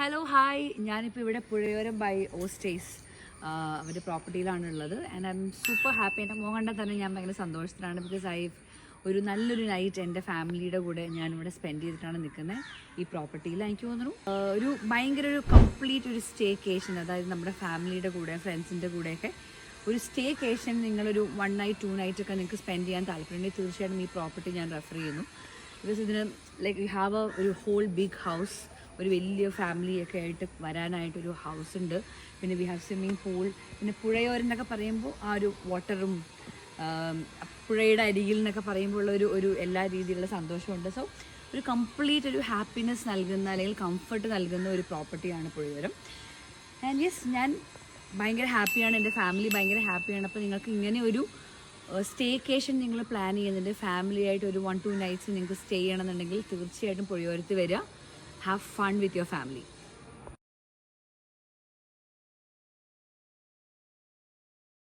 Hello hi ഞാനിപ്പോൾ ഇവിടെ പുഴയോരം by ഓസ്റ്റേസ് അവരുടെ പ്രോപ്പർട്ടിയിലാണുള്ളത് and I M super happy എന്റെ മോൻ തന്നെ ഞാൻ ഭയങ്കര സന്തോഷത്തിലാണ് ബിക്കോസ് ഐ ഒരു നല്ലൊരു നൈറ്റ് എന്റെ ഫാമിലിയുടെ കൂടെ ഞാനിവിടെ സ്പെൻഡ് ചെയ്തിട്ടാണ് നിൽക്കുന്നത് ഈ പ്രോപ്പർട്ടിയിൽ എനിക്ക് തോന്നുന്നു ഒരു ഭയങ്കര ഒരു കംപ്ലീറ്റ് ഒരു സ്റ്റേക്കേഷൻ അതായത് നമ്മുടെ ഫാമിലിയുടെ കൂടെ ഫ്രണ്ട്സിന്റെ കൂടെയൊക്കെ ഒരു സ്റ്റേക്കേഷൻ നിങ്ങളൊരു വൺ നൈറ്റ് ടു നൈറ്റ് ഒക്കെ നിങ്ങൾക്ക് സ്പെൻഡ് ചെയ്യാൻ താല്പര്യമുണ്ടെങ്കിൽ തീർച്ചയായിട്ടും ഈ പ്രോപ്പർട്ടി ഞാൻ റെഫർ ചെയ്യുന്നു. ബിക്കോസ് ഇതിന് ലൈക്ക് യു ഹാവ് എ ഒരു ഹോൾ ബിഗ് ഹൗസ് ഒരു വലിയ ഫാമിലി ഒക്കെ ആയിട്ട് വരാനായിട്ടൊരു ഹൗസ് ഉണ്ട്. പിന്നെ വി ഹാവ് സ്വിമ്മിങ് പൂൾ പിന്നെ പുഴയോരം എന്നൊക്കെ പറയുമ്പോൾ ആ ഒരു വാട്ടറും പുഴയുടെ അരികിൽ എന്നൊക്കെ പറയുമ്പോൾ ഉള്ള ഒരു ഒരു എല്ലാ രീതിയിലുള്ള സന്തോഷമുണ്ട് സോ ഒരു കംപ്ലീറ്റ് ഒരു ഹാപ്പിനെസ് നൽകുന്ന അല്ലെങ്കിൽ കംഫർട്ട് നൽകുന്ന ഒരു പ്രോപ്പർട്ടിയാണ് പുഴയോരം. ആൻഡ് യെസ് ഞാൻ ഭയങ്കര ഹാപ്പിയാണ് എന്റെ ഫാമിലി ഭയങ്കര ഹാപ്പിയാണ് അപ്പോൾ നിങ്ങൾക്ക് ഇങ്ങനെ ഒരു സ്റ്റേക്കേഷൻ നിങ്ങൾ പ്ലാൻ ചെയ്യുന്നുണ്ട്. ഫാമിലി ആയിട്ട് ഒരു വൺ ടു നൈറ്റ്സ് നിങ്ങൾക്ക് സ്റ്റേ ചെയ്യണമെന്നുണ്ടെങ്കിൽ തീർച്ചയായിട്ടും പുഴയോരത്ത് വരിക. Have fun with your family